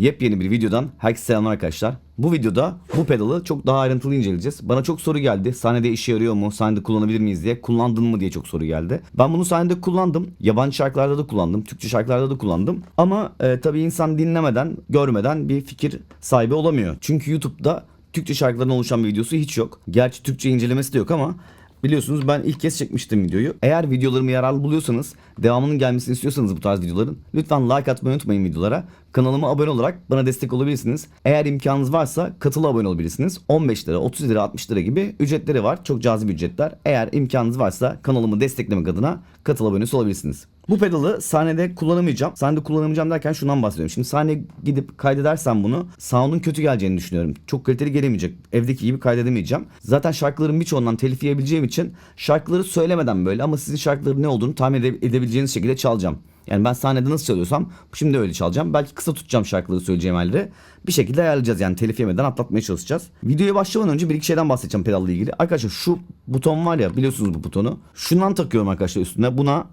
Yepyeni bir videodan herkese selamlar arkadaşlar. Bu videoda bu pedalı çok daha ayrıntılı inceleyeceğiz. Bana çok soru geldi. Sahnede işe yarıyor mu? Sahnede kullanabilir miyiz diye. Kullandın mı diye çok soru geldi. Ben bunu sahnede kullandım. Yabancı şarkılarda da kullandım. Türkçe şarkılarda da kullandım. Ama e, tabii insan dinlemeden, görmeden bir fikir sahibi olamıyor. Çünkü YouTube'da Türkçe şarkılardan oluşan bir videosu hiç yok. Gerçi Türkçe incelemesi de yok ama Biliyorsunuz ben ilk kez çekmiştim videoyu. Eğer videolarımı yararlı buluyorsanız, devamının gelmesini istiyorsanız bu tarz videoların lütfen like atmayı unutmayın videolara. Kanalıma abone olarak bana destek olabilirsiniz. Eğer imkanınız varsa katıla abone olabilirsiniz. 15 lira, 30 lira, 60 lira gibi ücretleri var. Çok cazip ücretler. Eğer imkanınız varsa kanalımı desteklemek adına katıl abonesi olabilirsiniz. Bu pedalı sahnede kullanamayacağım. Sahnede kullanamayacağım derken şundan bahsediyorum. Şimdi sahneye gidip kaydedersem bunu sound'un kötü geleceğini düşünüyorum. Çok kaliteli gelemeyecek. Evdeki gibi kaydedemeyeceğim. Zaten şarkıların birçoğundan telif yiyebileceğim için şarkıları söylemeden böyle ama sizin şarkıların ne olduğunu tahmin ede- edebileceğiniz şekilde çalacağım. Yani ben sahnede nasıl çalıyorsam şimdi öyle çalacağım. Belki kısa tutacağım şarkıları söyleyeceğim halde. Bir şekilde ayarlayacağız yani telif yemeden atlatmaya çalışacağız. Videoya başlamadan önce bir iki şeyden bahsedeceğim pedalla ilgili. Arkadaşlar şu buton var ya biliyorsunuz bu butonu. Şundan takıyorum arkadaşlar üstüne. Buna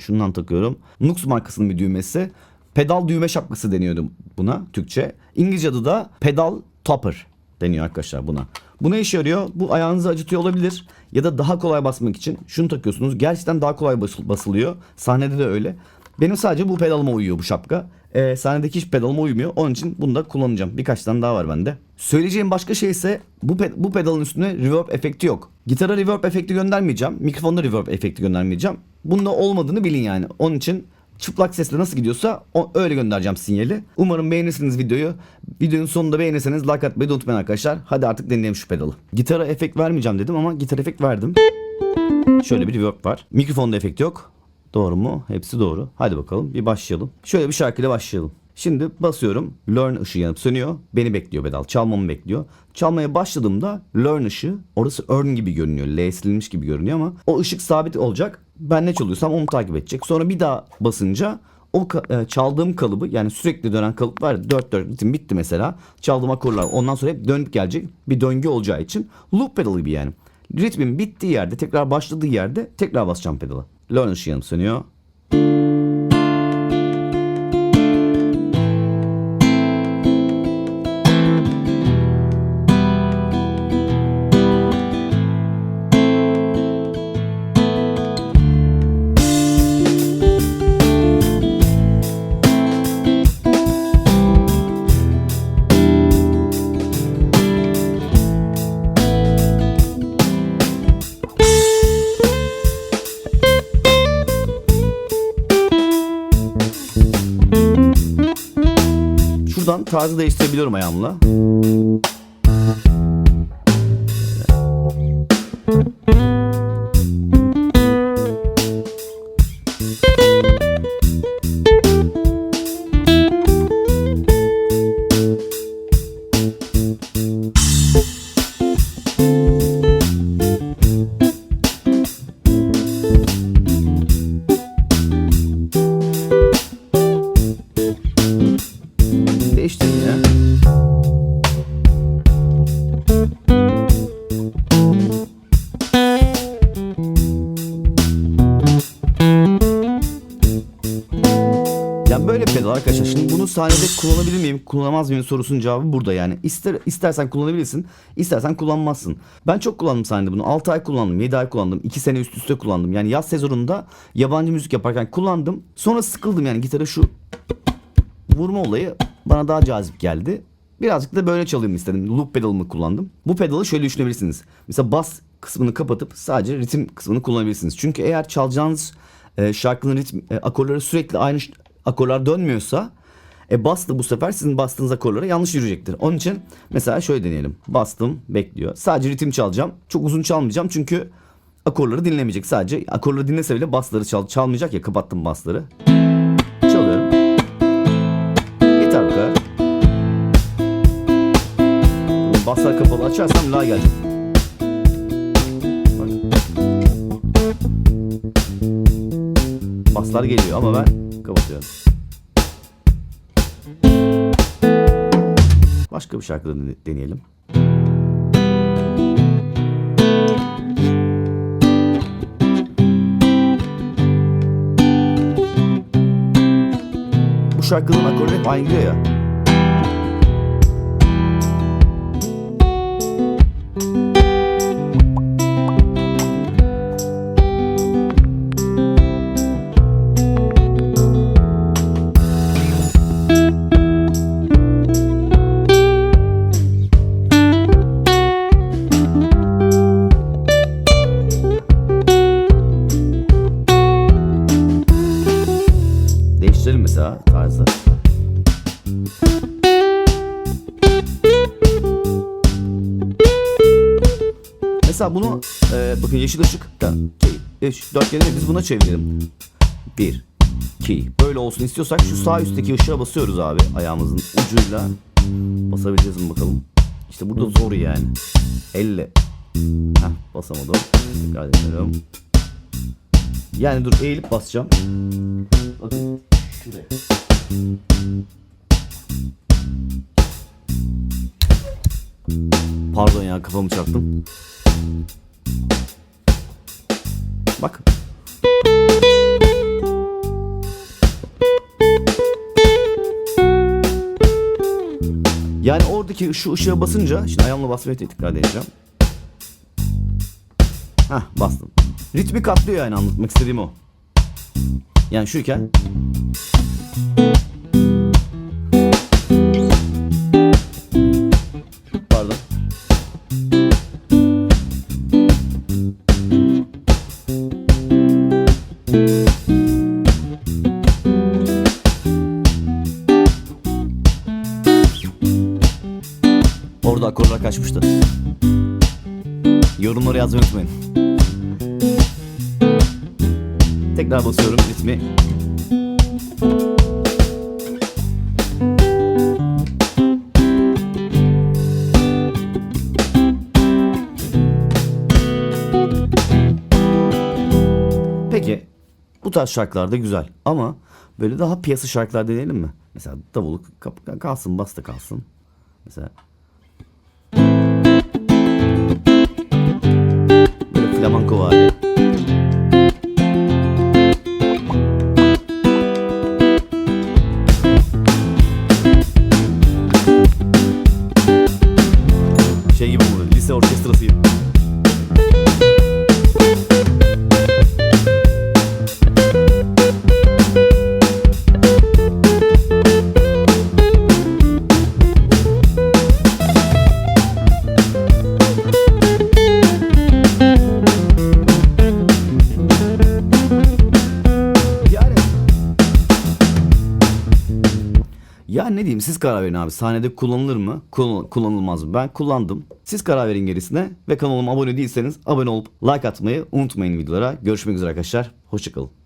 şundan takıyorum. Nux markasının bir düğmesi. Pedal düğme şapkası deniyordu buna Türkçe. İngilizce adı da pedal topper deniyor arkadaşlar buna. Bu ne işe yarıyor? Bu ayağınızı acıtıyor olabilir. Ya da daha kolay basmak için şunu takıyorsunuz. Gerçekten daha kolay basıl- basılıyor. Sahnede de öyle. Benim sadece bu pedalıma uyuyor bu şapka. Ee, sahnedeki hiç pedalıma uymuyor. Onun için bunu da kullanacağım. Birkaç tane daha var bende. Söyleyeceğim başka şey ise bu, pe- bu pedalın üstüne reverb efekti yok. Gitara reverb efekti göndermeyeceğim. Mikrofonda reverb efekti göndermeyeceğim. Bunda olmadığını bilin yani. Onun için çıplak sesle nasıl gidiyorsa o, öyle göndereceğim sinyali. Umarım beğenirsiniz videoyu. Videonun sonunda beğenirseniz like atmayı da unutmayın arkadaşlar. Hadi artık deneyelim şu pedalı. Gitara efekt vermeyeceğim dedim ama gitar efekt verdim. Şöyle bir reverb var. Mikrofonda efekt yok. Doğru mu? Hepsi doğru. Hadi bakalım bir başlayalım. Şöyle bir şarkıyla başlayalım. Şimdi basıyorum. Learn ışığı yanıp sönüyor. Beni bekliyor pedal. Çalmamı bekliyor. Çalmaya başladığımda learn ışığı orası earn gibi görünüyor. L silinmiş gibi görünüyor ama o ışık sabit olacak. Ben ne çalıyorsam onu takip edecek. Sonra bir daha basınca o e, çaldığım kalıbı yani sürekli dönen kalıp var ya 4 4 ritim bitti mesela. Çaldığım akorlar ondan sonra hep dönüp gelecek bir döngü olacağı için loop pedal gibi yani. Ritmin bittiği yerde tekrar başladığı yerde tekrar basacağım pedala. Learn ışığı yanıp sönüyor. Tarzı değiştirebiliyorum ayağımla. Sahnede kullanabilir miyim, kullanamaz mıyım sorusunun cevabı burada yani. İster, istersen kullanabilirsin, istersen kullanmazsın. Ben çok kullandım sahnede bunu. 6 ay kullandım, 7 ay kullandım, 2 sene üst üste kullandım. Yani yaz sezonunda yabancı müzik yaparken kullandım. Sonra sıkıldım yani gitarı şu vurma olayı bana daha cazip geldi. Birazcık da böyle çalayım istedim. Loop pedalımı kullandım. Bu pedalı şöyle düşünebilirsiniz. Mesela bas kısmını kapatıp sadece ritim kısmını kullanabilirsiniz. Çünkü eğer çalacağınız e, şarkının ritim e, akorları sürekli aynı akorlar dönmüyorsa e bas da bu sefer sizin bastığınız akorlara yanlış yürüyecektir. Onun için mesela şöyle deneyelim. Bastım bekliyor. Sadece ritim çalacağım. Çok uzun çalmayacağım çünkü akorları dinlemeyecek. Sadece akorları dinlese bile basları çal çalmayacak ya kapattım basları. Çalıyorum. Yeter bu kadar. Baslar kapalı açarsam la gelecek. Bak. Baslar geliyor ama ben kapatıyorum. Başka bir şarkı da dene- deneyelim. Bu şarkının akorları hep aynı ya. Mesela bunu e, bakın yeşil ışık 3 4 yerine biz buna çevirelim. 1 2 böyle olsun istiyorsak şu sağ üstteki ışığa basıyoruz abi ayağımızın ucuyla. Basabileceğiz mi bakalım. İşte burada zor yani. Elle. Heh, basamadım. Tekrar ediyorum. Yani dur eğilip basacağım. Bakın şuraya. Pardon ya kafamı çarptım. Bak. Yani oradaki şu ışığa basınca şimdi ayağımla basmaya tekrar deneyeceğim. Hah bastım. Ritmi katlıyor yani anlatmak istediğim o. Yani şuyken Orada akorlar kaçmıştı. Yorumları yazmayı unutmayın. Tekrar basıyorum ritmi. Peki bu tarz şarkılar da güzel ama böyle daha piyasa şarkılar deneyelim mi? Mesela davulu kap- kalsın basta kalsın. Mesela böyle flamenco vari. Ya ne diyeyim siz karar verin abi. Sahnede kullanılır mı? Kullan- kullanılmaz mı? Ben kullandım. Siz karar verin gerisine ve kanalıma abone değilseniz abone olup like atmayı unutmayın videolara. Görüşmek üzere arkadaşlar. Hoşçakalın.